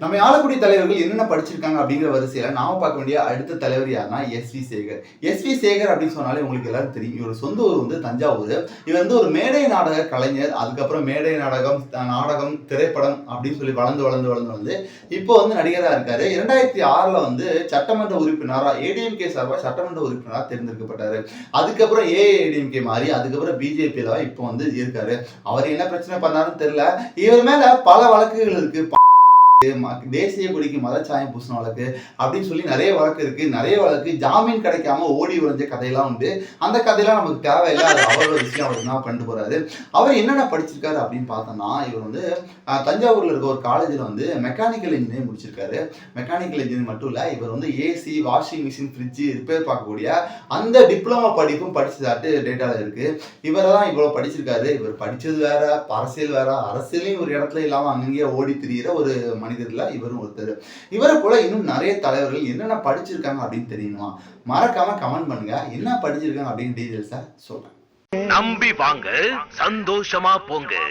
நம்ம ஆளக்கூடிய தலைவர்கள் என்னென்ன படிச்சிருக்காங்க அப்படிங்கிற வரிசையில நாம பார்க்க வேண்டிய அடுத்த தலைவர் யாருன்னா S V Sekhar. S V Sekhar அப்படின்னு சொன்னாலே உங்களுக்கு எல்லாரும் தெரியும். இவர் சொந்த ஊர் வந்து தஞ்சாவூர். இவர் வந்து ஒரு மேடை நாடக கலைஞர். அதுக்கப்புறம் மேடை நாடகம் நாடகம் திரைப்படம் அப்படின்னு சொல்லி வளர்ந்து வளர்ந்து வளர்ந்து வந்து இப்போ வந்து நடிகராக இருக்காரு. இரண்டாயிரத்தி ஆறுல வந்து சட்டமன்ற உறுப்பினரா ஏடிஎம்கே சார்பாக சட்டமன்ற உறுப்பினராக தேர்ந்தெடுக்கப்பட்டாரு. அதுக்கப்புறம் ஏஐடிஎம்கே மாறி அதுக்கப்புறம் பிஜேபியில இப்போ வந்து இருக்காரு. அவர் என்ன பிரச்சனை பண்ணாருன்னு தெரியல. இவர் மேல பல வழக்குகள் இருக்கு. தேசிய கொடிக்கு மதச்சாயம் பூசின வழக்கு அப்படின்னு சொல்லி நிறைய வழக்கு இருக்கு. நிறைய வழக்கு ஜாமீன் கிடைக்காம ஓடி உழைஞ்ச கதையெல்லாம் உண்டு. அந்த கதையெல்லாம் நமக்கு தேவையில்லை. அது அவரோட விஷயம். அவர் என்ன பண்ணிட்டு போறாரு? அவர் என்னென்ன படிச்சிருக்காரு அப்படின்னு பார்த்தோம்னா இவர் வந்து தஞ்சாவூர்ல இருக்க ஒரு காலேஜில் வந்து மெக்கானிக்கல் இன்ஜினியரிங் முடிச்சிருக்காரு. மெக்கானிக்கல் இன்ஜினியர் மட்டும் இல்லை இவர் வந்து AC washing machine fridge repair பார்க்கக்கூடிய அந்த டிப்ளமா படிப்பும் படிச்சதாட்டு டேட்டாவில் இருக்கு. இவரை தான் இவ்வளோ படிச்சிருக்காரு. இவர் படிச்சது வேற அரசியல் வேற. அரசியலையும் ஒரு இடத்துல இல்லாமல் அங்கங்கேயே ஓடி திரியிற ஒரு மனிதர்ல இவரும் ஒருத்தர். இவரை போல இன்னும் நிறைய தலைவர்கள் என்னென்ன படிச்சிருக்காங்க அப்படின்னு தெரியணுமா? மறக்காம கமெண்ட் பண்ணுங்க. என்ன படிச்சிருக்காங்க அப்படின்னு டீட்டெயில்ஸை சொல்றேன். நம்பி வாங்க சந்தோஷமா போங்க.